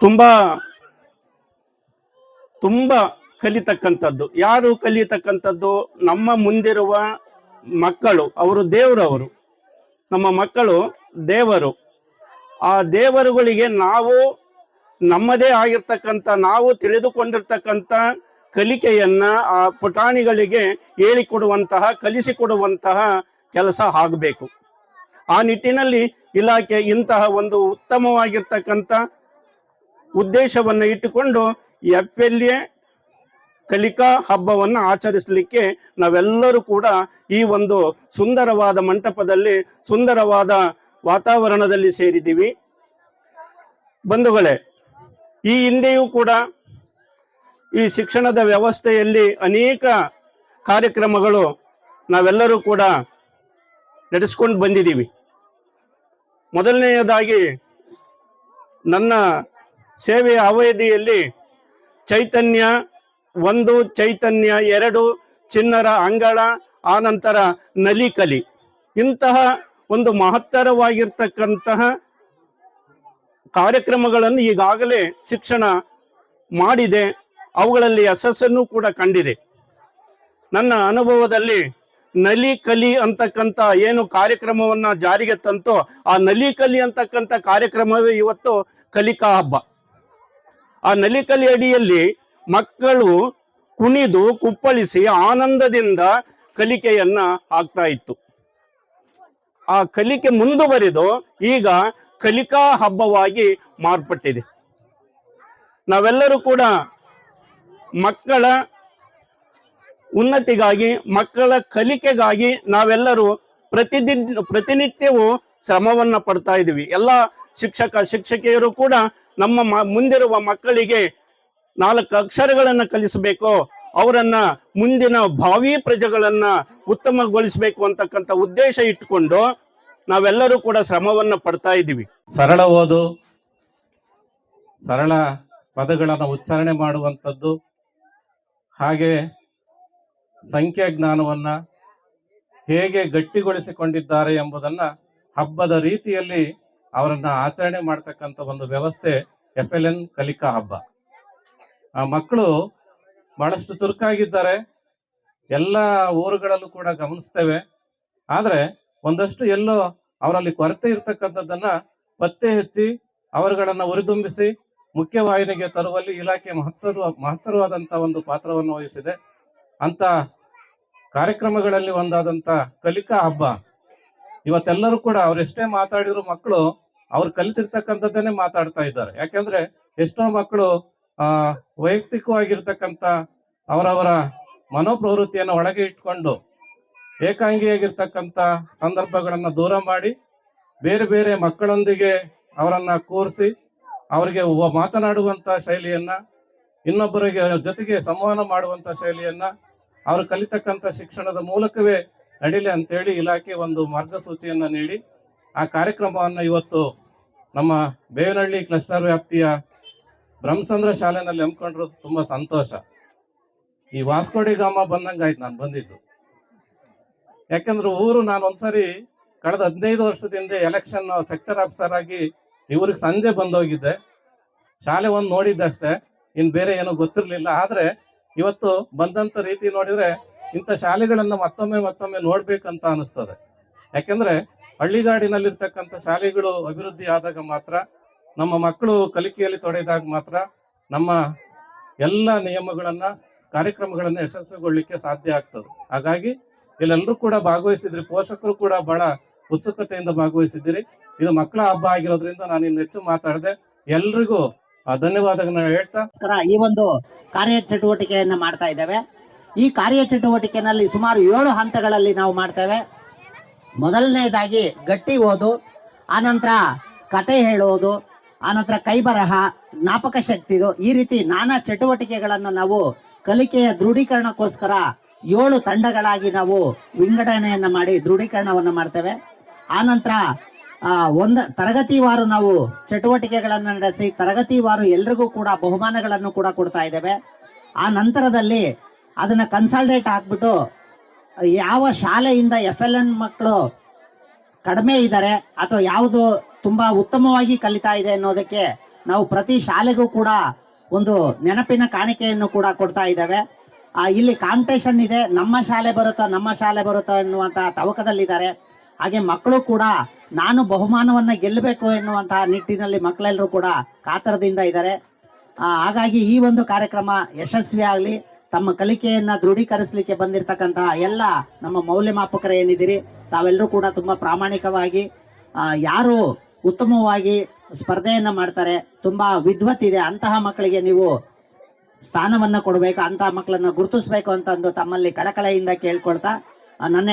ತುಂಬಾ ತುಂಬಾ ಕಲಿತಕ್ಕಂಥದ್ದು. ಯಾರು ಕಲಿತಕ್ಕಂಥದ್ದು? ನಮ್ಮ ಮುಂದಿರುವ ಮಕ್ಕಳು, ಅವರು ದೇವರವರು. ನಮ್ಮ ಮಕ್ಕಳು ದೇವರು. ಆ ದೇವರುಗಳಿಗೆ ನಾವು ನಮ್ಮದೇ ಆಗಿರ್ತಕ್ಕಂಥ, ನಾವು ತಿಳಿದುಕೊಂಡಿರ್ತಕ್ಕಂಥ ಕಲಿಕೆಯನ್ನ ಆ ಪುಟಾಣಿಗಳಿಗೆ ಹೇಳಿಕೊಡುವಂತಹ, ಕಲಿಸಿಕೊಡುವಂತಹ ಕೆಲಸ ಆಗಬೇಕು. ಆ ನಿಟ್ಟಿನಲ್ಲಿ ಇಲಾಖೆ ಇಂತಹ ಒಂದು ಉತ್ತಮವಾಗಿರ್ತಕ್ಕಂಥ ಉದ್ದೇಶವನ್ನು ಇಟ್ಟುಕೊಂಡು ಎಫ್ ಎಲ್ ಎ ಕಲಿಕಾ ಹಬ್ಬವನ್ನು ಆಚರಿಸಲಿಕ್ಕೆ ನಾವೆಲ್ಲರೂ ಕೂಡ ಈ ಒಂದು ಸುಂದರವಾದ ಮಂಟಪದಲ್ಲಿ ಸುಂದರವಾದ ವಾತಾವರಣದಲ್ಲಿ ಸೇರಿದ್ದೀವಿ. ಬಂಧುಗಳೇ, ಈ ಹಿಂದೆಯೂ ಕೂಡ ಈ ಶಿಕ್ಷಣದ ವ್ಯವಸ್ಥೆಯಲ್ಲಿ ಅನೇಕ ಕಾರ್ಯಕ್ರಮಗಳು ನಾವೆಲ್ಲರೂ ಕೂಡ ನಡೆಸ್ಕೊಂಡು ಬಂದಿದ್ದೀವಿ. ಮೊದಲನೆಯದಾಗಿ ನನ್ನ ಸೇವೆಯ ಅವಧಿಯಲ್ಲಿ ಚೈತನ್ಯ ಒಂದು, ಚೈತನ್ಯ ಎರಡು, ಚಿನ್ನರ ಅಂಗಳ ಆನಂತರ ನಲಿಕಲಿ ಇಂತಹ ಒಂದು ಮಹತ್ತರವಾಗಿರ್ತಕ್ಕಂತಹ ಕಾರ್ಯಕ್ರಮಗಳನ್ನು ಈಗಾಗಲೇ ಶಿಕ್ಷಣ ಮಾಡಿದೆ. ಅವುಗಳಲ್ಲಿ ಯಶಸ್ಸನ್ನು ಕೂಡ ಕಂಡಿದೆ. ನನ್ನ ಅನುಭವದಲ್ಲಿ ನಲಿ ಕಲಿ ಅಂತಕ್ಕಂಥ ಏನು ಕಾರ್ಯಕ್ರಮವನ್ನ ಜಾರಿಗೆ ತಂತೋ, ಆ ನಲಿ ಕಲಿ ಅಂತಕ್ಕಂಥ ಕಾರ್ಯಕ್ರಮವೇ ಇವತ್ತು ಕಲಿಕಾ ಹಬ್ಬ. ಆ ನಲಿಕಲಿ ಅಡಿಯಲ್ಲಿ ಮಕ್ಕಳು ಕುಣಿದು ಕುಪ್ಪಳಿಸಿ ಆನಂದದಿಂದ ಕಲಿಕೆಯನ್ನ ಆಗ್ತಾ ಇತ್ತು. ಆ ಕಲಿಕೆ ಮುಂದುವರಿದು ಈಗ ಕಲಿಕಾ ಹಬ್ಬವಾಗಿ ಮಾರ್ಪಟ್ಟಿದೆ. ನಾವೆಲ್ಲರೂ ಕೂಡ ಮಕ್ಕಳ ಉನ್ನತಿಗಾಗಿ, ಮಕ್ಕಳ ಕಲಿಕೆಗಾಗಿ ನಾವೆಲ್ಲರೂ ಪ್ರತಿದಿನ, ಪ್ರತಿನಿತ್ಯವೂ ಶ್ರಮವನ್ನ ಪಡ್ತಾ ಇದ್ದೀವಿ ಎಲ್ಲ ಶಿಕ್ಷಕ, ಶಿಕ್ಷಕಿಯರು ಕೂಡ ನಮ್ಮ ಮುಂದಿರುವ ಮಕ್ಕಳಿಗೆ ನಾಲ್ಕು ಅಕ್ಷರಗಳನ್ನು ಕಲಿಸಬೇಕು, ಅವರನ್ನ ಮುಂದಿನ ಭಾವಿ ಪ್ರಜೆಗಳನ್ನ ಉತ್ತಮಗೊಳಿಸಬೇಕು ಅಂತಕ್ಕಂಥ ಉದ್ದೇಶ ಇಟ್ಟುಕೊಂಡು ನಾವೆಲ್ಲರೂ ಕೂಡ ಶ್ರಮವನ್ನ ಪಡ್ತಾ ಇದ್ದೀವಿ. ಸರಳ ಓದು, ಸರಳ ಪದಗಳನ್ನು ಉಚ್ಚಾರಣೆ ಮಾಡುವಂಥದ್ದು, ಹಾಗೆ ಸಂಖ್ಯಾ ಜ್ಞಾನವನ್ನು ಹೇಗೆ ಗಟ್ಟಿಗೊಳಿಸಿಕೊಂಡಿದ್ದಾರೆ ಎಂಬುದನ್ನ ಹಬ್ಬದ ರೀತಿಯಲ್ಲಿ ಅವರನ್ನ ಆಚರಣೆ ಮಾಡ್ತಕ್ಕಂಥ ಒಂದು ವ್ಯವಸ್ಥೆ ಎಫ್ ಎಲ್ ಎನ್ ಕಲಿಕಾ ಹಬ್ಬ. ಆ ಮಕ್ಕಳು ಬಹಳಷ್ಟು ಚುರುಕಾಗಿದ್ದಾರೆ. ಎಲ್ಲ ಊರುಗಳಲ್ಲೂ ಕೂಡ ಗಮನಿಸ್ತೇವೆ. ಆದ್ರೆ ಒಂದಷ್ಟು ಎಲ್ಲೋ ಅವರಲ್ಲಿ ಕೊರತೆ ಇರತಕ್ಕಂಥದ್ದನ್ನ ಪತ್ತೆ ಹಚ್ಚಿ ಅವರುಗಳನ್ನು ಉರಿದುಂಬಿಸಿ ಮುಖ್ಯವಾಹಿನಿಗೆ ತರುವಲ್ಲಿ ಇಲಾಖೆ ಮಹತ್ವದ ಮಹತ್ತರವಾದಂತ ಒಂದು ಪಾತ್ರವನ್ನು ವಹಿಸಿದೆ. ಅಂತ ಕಾರ್ಯಕ್ರಮಗಳಲ್ಲಿ ಒಂದಾದಂತ ಕಲಿಕಾ ಹಬ್ಬ. ಇವತ್ತೆಲ್ಲರೂ ಕೂಡ ಅವರೆಷ್ಟೇ ಮಾತಾಡಿದ್ರು ಮಕ್ಕಳು ಅವ್ರು ಕಲಿತಿರ್ತಕ್ಕಂಥದ್ದನ್ನೇ ಮಾತಾಡ್ತಾ ಇದ್ದಾರೆ. ಯಾಕಂದ್ರೆ ಎಷ್ಟೋ ಮಕ್ಕಳು, ಆ, ವೈಯಕ್ತಿಕವಾಗಿರ್ತಕ್ಕಂಥ ಅವರವರ ಮನೋಪ್ರವೃತ್ತಿಯನ್ನು ಒಳಗೆ ಇಟ್ಕೊಂಡು ಏಕಾಂಗಿಯಾಗಿರ್ತಕ್ಕಂಥ ಸಂದರ್ಭಗಳನ್ನು ದೂರ ಮಾಡಿ ಬೇರೆ ಬೇರೆ ಮಕ್ಕಳೊಂದಿಗೆ ಅವರನ್ನ ಕೂರಿಸಿ ಅವರಿಗೆ ಮಾತನಾಡುವಂತ ಶೈಲಿಯನ್ನ, ಇನ್ನೊಬ್ಬರಿಗೆ ಜೊತೆಗೆ ಸಂವಹನ ಮಾಡುವಂತ ಶೈಲಿಯನ್ನ ಅವರು ಕಲಿತಕ್ಕಂಥ ಶಿಕ್ಷಣದ ಮೂಲಕವೇ ನಡೀಲಿ ಅಂತೇಳಿ ಇಲಾಖೆ ಒಂದು ಮಾರ್ಗಸೂಚಿಯನ್ನ ನೀಡಿ ಆ ಕಾರ್ಯಕ್ರಮವನ್ನು ಇವತ್ತು ನಮ್ಮ ಬೇವನಹಳ್ಳಿ ಕ್ಲಸ್ಟರ್ ವ್ಯಾಪ್ತಿಯ ಬ್ರಹ್ಮಚಂದ್ರ ಶಾಲೆನಲ್ಲಿ ಹಮ್ಮಿಕೊಂಡಿರೋದು ತುಂಬ ಸಂತೋಷ. ಈ ವಾಸ್ಕೋಡಿ ಗಾಮ ಬಂದಂಗಾಯ್ತು, ನಾನು ಬಂದಿದ್ದು. ಯಾಕಂದ್ರೆ ಊರು ನಾನು ಒಂದ್ಸರಿ ಕಳೆದ ಹದಿನೈದು ವರ್ಷದಿಂದ ಎಲೆಕ್ಷನ್ ಸೆಕ್ಟರ್ ಆಫೀಸರ್ ಆಗಿ ಇವ್ರಿಗೆ ಸಂಜೆ ಬಂದೋಗಿದ್ದೆ. ಶಾಲೆ ಒಂದು ನೋಡಿದ್ದಷ್ಟೇ ಇನ್ನು ಬೇರೆ ಏನೂ ಗೊತ್ತಿರಲಿಲ್ಲ. ಆದರೆ ಇವತ್ತು ಬಂದಂತ ರೀತಿ ನೋಡಿದ್ರೆ ಇಂಥ ಶಾಲೆಗಳನ್ನು ಮತ್ತೊಮ್ಮೆ ಮತ್ತೊಮ್ಮೆ ನೋಡಬೇಕಂತ ಅನಿಸ್ತದೆ. ಯಾಕಂದ್ರೆ ಹಳ್ಳಿಗಾಡಿನಲ್ಲಿರ್ತಕ್ಕಂಥ ಶಾಲೆಗಳು ಅಭಿವೃದ್ಧಿ ಆದಾಗ ಮಾತ್ರ, ನಮ್ಮ ಮಕ್ಕಳು ಕಲಿಕೆಯಲ್ಲಿ ತೊಡೆದಾಗ ಮಾತ್ರ ನಮ್ಮ ಎಲ್ಲ ನಿಯಮಗಳನ್ನ, ಕಾರ್ಯಕ್ರಮಗಳನ್ನ ಯಶಸ್ವಿಗೊಳ್ಳಿಕ್ಕೆ ಸಾಧ್ಯ ಆಗ್ತದೆ. ಹಾಗಾಗಿ ಇಲ್ಲೆಲ್ಲರೂ ಕೂಡ ಭಾಗವಹಿಸಿದ್ರಿ. ಪೋಷಕರು ಕೂಡ ಬಹಳ ಉತ್ಸುಕತೆಯಿಂದ ಭಾಗವಹಿಸಿದ್ದೀರಿ. ಇದು ಮಕ್ಕಳ ಹಬ್ಬ ಆಗಿರೋದ್ರಿಂದ ನಾನು ಇನ್ನು ಹೆಚ್ಚು ಮಾತಾಡದೆ ಎಲ್ರಿಗೂ ಧನ್ಯವಾದಗಳನ್ನ ಹೇಳ್ತಾ ಈ ಒಂದು ಕಾರ್ಯಚಟುವಟಿಕೆಯನ್ನ ಮಾಡ್ತಾ ಇದ್ದೇವೆ. ಈ ಕಾರ್ಯಚಟುವಟಿಕೆನಲ್ಲಿ ಸುಮಾರು ಏಳು ಹಂತಗಳಲ್ಲಿ ನಾವು ಮಾಡ್ತೇವೆ. ಮೊದಲನೇದಾಗಿ ಗಟ್ಟಿ ಓದು, ಆನಂತರ ಕತೆ ಹೇಳೋದು, ಆನಂತರ ಕೈಬರಹ, ಜ್ಞಾಪಕ ಶಕ್ತಿದು ಈ ರೀತಿ ನಾನಾ ಚಟುವಟಿಕೆಗಳನ್ನು ನಾವು ಕಲಿಕೆಯ ದೃಢೀಕರಣಕ್ಕೋಸ್ಕರ ಏಳು ತಂಡಗಳಾಗಿ ನಾವು ವಿಂಗಡಣೆಯನ್ನು ಮಾಡಿ ದೃಢೀಕರಣವನ್ನು ಮಾಡ್ತೇವೆ. ಆನಂತರ ಒಂದು ಒಂದ ತರಗತಿವಾರು ನಾವು ಚಟುವಟಿಕೆಗಳನ್ನು ನಡೆಸಿ ತರಗತಿವಾರು ಎಲ್ರಿಗೂ ಕೂಡ ಬಹುಮಾನಗಳನ್ನು ಕೂಡ ಕೊಡ್ತಾ ಇದ್ದೇವೆ. ಆ ನಂತರದಲ್ಲಿ ಅದನ್ನ ಕನ್ಸಲ್ಟೇಟ್ ಹಾಕ್ಬಿಟ್ಟು ಯಾವ ಶಾಲೆಯಿಂದ ಎಫ್ ಎಲ್ ಎನ್ ಮಕ್ಕಳು ಕಡಿಮೆ ಇದ್ದಾರೆ ಅಥವಾ ಯಾವುದು ತುಂಬಾ ಉತ್ತಮವಾಗಿ ಕಲಿತಾ ಇದೆ ಅನ್ನೋದಕ್ಕೆ ನಾವು ಪ್ರತಿ ಶಾಲೆಗೂ ಕೂಡ ಒಂದು ನೆನಪಿನ ಕಾಣಿಕೆಯನ್ನು ಕೂಡ ಕೊಡ್ತಾ ಇದ್ದೇವೆ. ಇಲ್ಲಿ ಕಾಂಪಿಟೇಷನ್ ಇದೆ. ನಮ್ಮ ಶಾಲೆ ಬರುತ್ತಾ, ನಮ್ಮ ಶಾಲೆ ಬರುತ್ತಾ ಎನ್ನುವಂತಹ ತವಕದಲ್ಲಿದ್ದಾರೆ. ಹಾಗೆ ಮಕ್ಕಳು ಕೂಡ ನಾನು ಬಹುಮಾನವನ್ನ ಗೆಲ್ಲಬೇಕು ಎನ್ನುವಂತಹ ನಿಟ್ಟಿನಲ್ಲಿ ಮಕ್ಕಳೆಲ್ಲರೂ ಕೂಡ ಕಾತರದಿಂದ ಇದ್ದಾರೆ. ಹಾಗಾಗಿ ಈ ಒಂದು ಕಾರ್ಯಕ್ರಮ ಯಶಸ್ವಿ ಆಗಲಿ ತಮ್ಮ ಕಲಿಕೆಯನ್ನ ದೃಢೀಕರಿಸಲಿಕ್ಕೆ ಬಂದಿರತಕ್ಕಂತಹ ಎಲ್ಲ ನಮ್ಮ ಮೌಲ್ಯಮಾಪಕರು ಏನಿದ್ದೀರಿ, ತಾವೆಲ್ಲರೂ ಕೂಡ ತುಂಬಾ ಪ್ರಾಮಾಣಿಕವಾಗಿ ಯಾರು ಉತ್ತಮವಾಗಿ ಸ್ಪರ್ಧೆಯನ್ನ ಮಾಡ್ತಾರೆ, ತುಂಬಾ ವಿದ್ವತ್ ಇದೆ, ಅಂತಹ ಮಕ್ಕಳಿಗೆ ನೀವು ಸ್ಥಾನವನ್ನ ಕೊಡಬೇಕು, ಅಂತಹ ಮಕ್ಕಳನ್ನ ಗುರುತಿಸಬೇಕು ಅಂತಂದು ತಮ್ಮಲ್ಲಿ ಕಳಕಳೆಯಿಂದ ಕೇಳ್ಕೊಳ್ತಾ ನನ್ನ